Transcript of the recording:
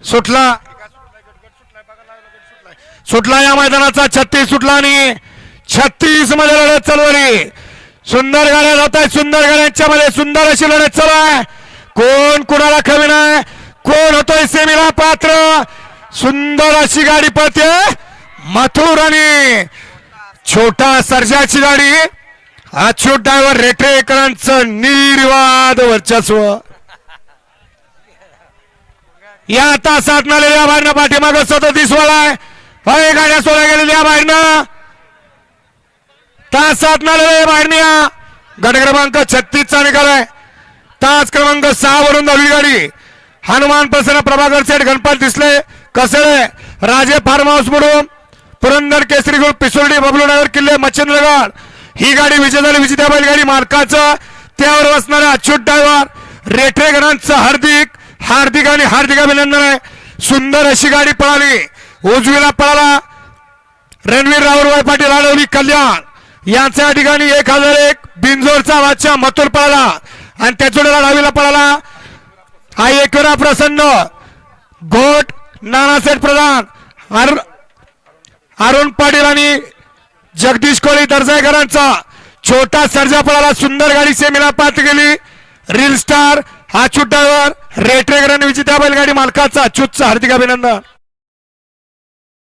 सुटला. सुटला या मैदानाचा छत्तीस सुटला आणि छत्तीसमध्ये लढत चालू आहे. सुंदर गाड्या जात आहेत सुंदर गाड्यांच्या मध्ये सुंदर अशी लढत चालू आहे. कोण कुणाला कमी नाही? कोण होतोय सेमीला पात्र? सुंदर अशी गाडी पळते मथुर आणि छोटा सर्जाची गाडी. अच्युत ड्रायव्हर रेटरेकरांचं निर्वाद वर्चस्व. या तासात नालेल्या बाहेरनं पाठीमागं सदतीस वालाय अय गाड्या सोडल्या गेलेल्या बाहेरनं तासात नालेल्या बाहेरनं या गट क्रमांक छत्तीसचा निकाल आहे तास क्रमांक सहा वरून दहावी गाडी. हनुमान प्रसन्न प्रभाकर सेठ गणपत दिसले. कसळे राजे फार्म हाऊस म्हणून. पुरंदर केसरी ग्रुप पिसोर्डी बबलूनगर किल्ले मच्छिंद्रगड. ही गाडी विजय झाली विजेत्या बैलगाडी मालकाचं. त्यावर बसणारा अच्युत ड्रायव्हर. रेठरेकरांचं हरदी हार्दिक आणि हार्दिक अभिनंदन आहे. सुंदर अशी गाडी पळाली. उजवीला पळाला. रणवीर राहुलभाई पाटील अडवली कल्याण. यांच्या ठिकाणी एक हजार एक बिंजोरचा बादशाह मथुर पळाला. आणि त्याचोडीला डावीला पळाला. हा एकरा प्रसन्न. घोट नानासाहेब प्रधान. अरुण अरुण पाटील आणि जगदीश कोळी दर्जाकरांचा छोटा सर्जा पळाला. सुंदर गाडी सेमीला पात गेली रील स्टार हा ड्रायव्हर रेटरेकरांनी विजेत्या बैलगाडी मालकाचा अच्युतचा हार्दिक अभिनंदन.